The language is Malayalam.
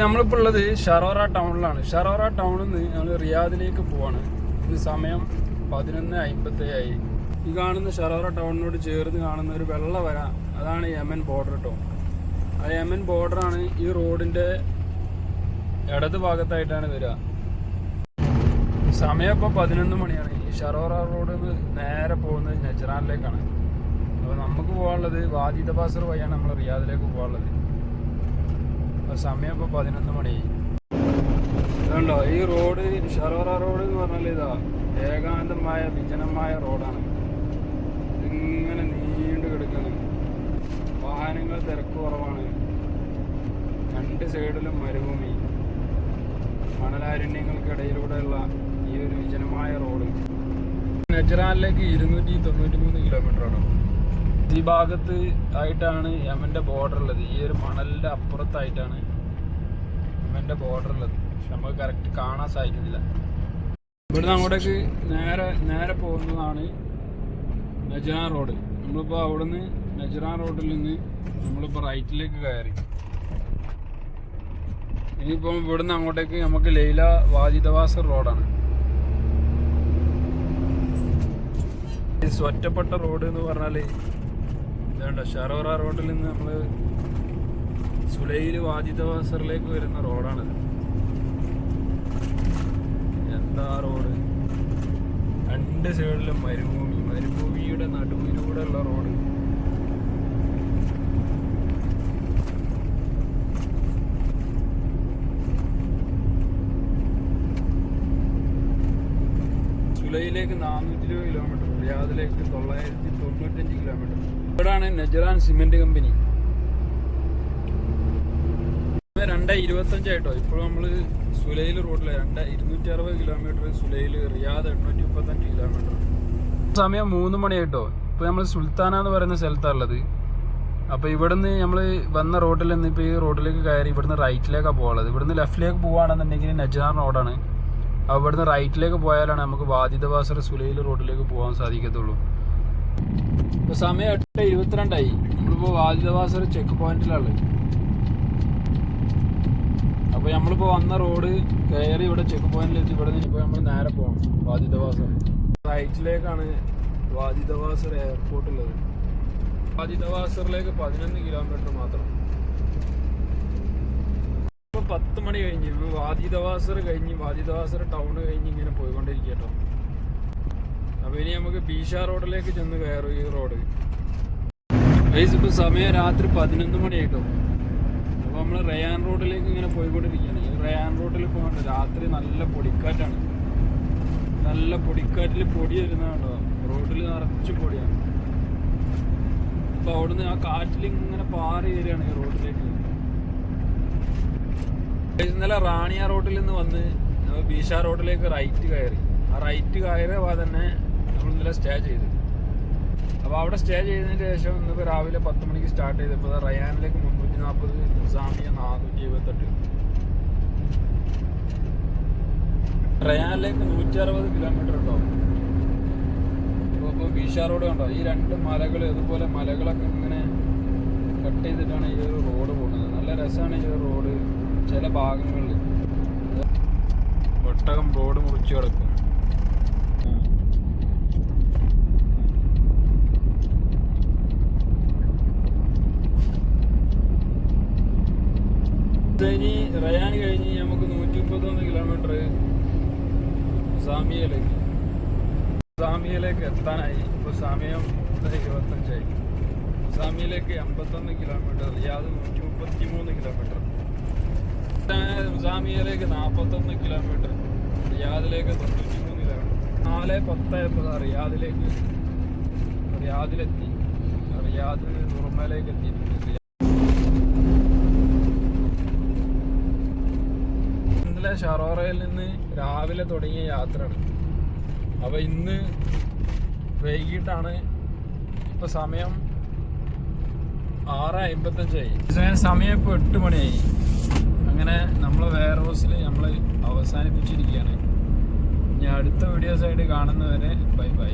നമ്മളിപ്പോൾ ഉള്ളത് ഷറോറ ടൗണിലാണ്. ഷറോറ ടൗണിൽ നിന്ന് ഞങ്ങൾ റിയാദിലേക്ക് പോവാണ്. ഇന്ന് സമയം പതിനൊന്ന് അമ്പത്തേഴായി ഈ കാണുന്ന ഷറോറ ടൗണിനോട് ചേർന്ന് കാണുന്ന ഒരു വെള്ള വര അതാണ് യമൻ ബോർഡർ ടൗൺ. ആ യമൻ ബോർഡറാണ് ഈ റോഡിന്റെ ഇടത് ഭാഗത്തായിട്ടാണ് വരിക. സമയം ഇപ്പോൾ പതിനൊന്ന് മണിയാണ്. ഈ ഷറോറ നിന്ന് നേരെ പോകുന്നത് നജറാനിലേക്കാണ്. അപ്പോൾ നമുക്ക് പോകാനുള്ളത് വാദി ബാസർ വഴിയാണ് നമ്മൾ റിയാദിലേക്ക് പോകാനുള്ളത് അപ്പോൾ സമയം ഇപ്പോൾ പതിനൊന്ന് മണി. ഇതുണ്ടോ? ഈ റോഡ് ഷറോറ റോഡ് എന്ന് പറഞ്ഞാൽ ഇതാ ഏകാന്തമായ വിജനമായ റോഡാണ്. ഇങ്ങനെ നീണ്ടു കിടക്കുന്നു വാഹനങ്ങൾ തിരക്ക് കുറവാണ്. രണ്ട് സൈഡിലും മരുഭൂമി. മണലാരണ്യങ്ങൾക്കിടയിലൂടെയുള്ള ഈ ഒരു വിജനമായ റോഡ്. നെജറാനിലേക്ക് ഇരുന്നൂറ്റി തൊണ്ണൂറ്റി മൂന്ന് കിലോമീറ്റർ ആണ് ഈ ഭാഗത്ത് ആയിട്ടാണ് യമന്റെ ബോർഡർ ഉള്ളത്. ഈ ഒരു മണലിന്റെ അപ്പുറത്തായിട്ടാണ് യമന്റെ ബോർഡർ ഉള്ളത്. പക്ഷെ നമുക്ക് കറക്റ്റ് കാണാൻ സാധിക്കുന്നില്ല. ഇവിടുന്ന് അങ്ങോട്ടേക്ക് നേരെ നേരെ പോകുന്നതാണ് നജറാൻ റോഡ് നമ്മളിപ്പോൾ അവിടുന്ന് നജറാൻ റോഡിൽ നിന്ന് നമ്മളിപ്പോൾ റൈറ്റിലേക്ക് കയറി. ഇനിയിപ്പം ഇവിടുന്ന് അങ്ങോട്ടേക്ക് നമുക്ക് ലൈല വാജിദവാസർ റോഡാണ് ഈ സ്വറ്റപ്പെട്ട റോഡ് എന്ന് പറഞ്ഞാൽ ഇതുണ്ട ഷറോറ റോഡിൽ നിന്ന് നമ്മൾ സുലൈൽ വാജിദവാസറിലേക്ക് വരുന്ന റോഡാണിത്. എന്താ റോഡ്? രണ്ട് സൈഡിലും മരുഭൂമി. മരുഭൂമിയുടെ നടുവിലൂടെ ഉള്ള റോഡ്. സുലൈയിലേക്ക് നാനൂറ്റി ഇരുപത് കിലോമീറ്റർ റിയാദിലേക്ക് തൊള്ളായിരത്തി തൊണ്ണൂറ്റഞ്ച് കിലോമീറ്റർ. ഇവിടാണ് നജറാൻ സിമെന്റ് കമ്പനി. രണ്ട് ഇരുപത്തഞ്ചായിട്ടോ ഇപ്പോൾ നമ്മൾ സുലൈൽ റോഡിൽ രണ്ട് ഇരുന്നൂറ്റി അറുപത് കിലോമീറ്റർ സുലൈൽ റിയാദ് എണ്ണൂറ്റി മുപ്പത്തഞ്ച് കിലോമീറ്റർ. സമയം മൂന്ന് മണിയായിട്ടോ ഇപ്പോൾ നമ്മൾ സുൽത്താന എന്ന് പറയുന്ന സ്ഥലത്താണ് ഉള്ളത് അപ്പോൾ ഇവിടുന്ന് നമ്മൾ വന്ന റോഡിൽ നിന്ന് ഇപ്പോൾ ഈ റോഡിലേക്ക് കയറി ഇവിടുന്ന് റൈറ്റിലേക്കാണ് പോകാനുള്ളത് ഇവിടുന്ന് ലെഫ്റ്റിലേക്ക് പോകുകയാണെന്നുണ്ടെങ്കിൽ നജാർ റോഡാണ്. അപ്പോൾ ഇവിടുന്ന് റൈറ്റിലേക്ക് പോയാലാണ് നമുക്ക് വാദിതവാസർ സുലൈൽ റോഡിലേക്ക് പോകാൻ സാധിക്കത്തുള്ളൂ. ഇപ്പോൾ സമയം എട്ട് ഇരുപത്തിരണ്ടായി. നമ്മളിപ്പോൾ വാദിതവാസർ ചെക്ക് പോയിന്റിലാണ് അപ്പോൾ നമ്മളിപ്പോൾ വന്ന റോഡ് കയറി ഇവിടെ ചെക്ക് പോയിന്റിലെത്തി ഇവിടെ നിന്ന് ഇപ്പോൾ നമ്മൾ നേരെ പോകണം വാദിതവാസർ. റൈറ്റിലേക്കാണ് വാദിതവാസർ എയർപോർട്ട് ഉള്ളത്. വാദിതവാസറിലേക്ക് പതിനൊന്ന് കിലോമീറ്റർ മാത്രം. പത്ത് മണി കഴിഞ്ഞ് ഇപ്പോൾ വാദിതവാസർ കഴിഞ്ഞ് വാദിതവാസർ ടൗൺ കഴിഞ്ഞ് ഇങ്ങനെ പോയിക്കൊണ്ടിരിക്കട്ടോ അപ്പോൾ ഇനി നമുക്ക് ബീഷ റോഡിലേക്ക് ചെന്ന് കയറും ഈ റോഡ്. ഗൈസ് ഇപ്പോൾ സമയം രാത്രി പതിനൊന്ന് മണിയായിട്ടോ. അപ്പോൾ നമ്മൾ റയാൻ റോഡിലേക്ക് ഇങ്ങനെ പോയിക്കൊണ്ടിരിക്കുകയാണ്. ഈ റയാൻ റോഡിൽ പോകണ്ട രാത്രി നല്ല പൊടിക്കാറ്റാണ്. നല്ല പൊടിക്കാറ്റിൽ പൊടി വരുന്നതാണോ റോഡിൽ നിറച്ച് പൊടിയാണ്. അപ്പോൾ അവിടുന്ന് ആ കാറ്റിൽ ഇങ്ങനെ പാറി വരികയാണ് ഈ റോഡിലേക്ക്. ഇന്നലെ റാണിയ റോഡിൽ നിന്ന് വന്ന് നമ്മൾ ബീഷ റോഡിലേക്ക് റൈറ്റ് കയറി. ആ റൈറ്റ് കയറിയ ഭാഗം തന്നെ നമ്മൾ ഇന്നലെ സ്റ്റേ ചെയ്തു. അപ്പോൾ അവിടെ സ്റ്റേ ചെയ്തതിന് ശേഷം ഇന്നിപ്പോൾ രാവിലെ പത്ത് മണിക്ക് സ്റ്റാർട്ട് ചെയ്തപ്പോൾ റയാനിലേക്ക് മുന്നൂറ്റി നാൽപ്പത് നിസാമിയ നാനൂറ്റി എഴുപത്തെട്ട് റയാനിലേക്ക് നൂറ്റി അറുപത് കിലോമീറ്റർ ഉണ്ടാവും ഇപ്പോൾ ബീഷ റോഡ് കണ്ടോ? ഈ രണ്ട് മലകൾ ഇതുപോലെ മലകളൊക്കെ ഇങ്ങനെ കട്ട് ചെയ്തിട്ടാണ് ഈ ഒരു റോഡ് പോകുന്നത്. നല്ല രസമാണ് ഈ ഒരു റോഡ് ചില ഭാഗങ്ങളിൽ ഒട്ടകം റോഡ് മുറിച്ച് കിടക്കും. ഇനി റയാൻ കഴിഞ്ഞ് നമുക്ക് നൂറ്റി മുപ്പത്തൊന്ന് കിലോമീറ്റർ സാമിയയിലേക്ക്. സാമിയയിലേക്ക് എത്താനായി. ഇപ്പോൾ സമയം ഇരുപത്തഞ്ചായി. സാമിയയിലേക്ക് അമ്പത്തൊന്ന് കിലോമീറ്റർ റിയാദ് നൂറ്റി മുപ്പത്തി മൂന്ന് കിലോമീറ്റർ. സാമിയയിലേക്ക് നാൽപ്പത്തൊന്ന് കിലോമീറ്റർ റിയാദിലേക്ക് തൊണ്ണൂറ്റി മൂന്ന് കിലോമീറ്റർ. നാല് പത്ത് എൺപത് റിയാദിലേക്ക് റിയാദിലെത്തി. റിയാദ് നുർമലേക്ക് എത്തിയിട്ടുണ്ട്. ഇന്നലെ ഷറോറയിൽ നിന്ന് രാവിലെ തുടങ്ങിയ യാത്രയാണ്. അപ്പോൾ ഇന്ന് വൈകിട്ടാണ്. ഇപ്പോൾ സമയം ആറ് അമ്പത്തഞ്ചായി. സമയം ഇപ്പോൾ എട്ട് മണിയായി അങ്ങനെ നമ്മൾ വെയർ ഹൗസിൽ നമ്മൾ അവസാനിപ്പിച്ചിരിക്കുകയാണ്. ഞാൻ അടുത്ത വീഡിയോസായിട്ട് കാണുന്നവരെ ബൈ ബൈ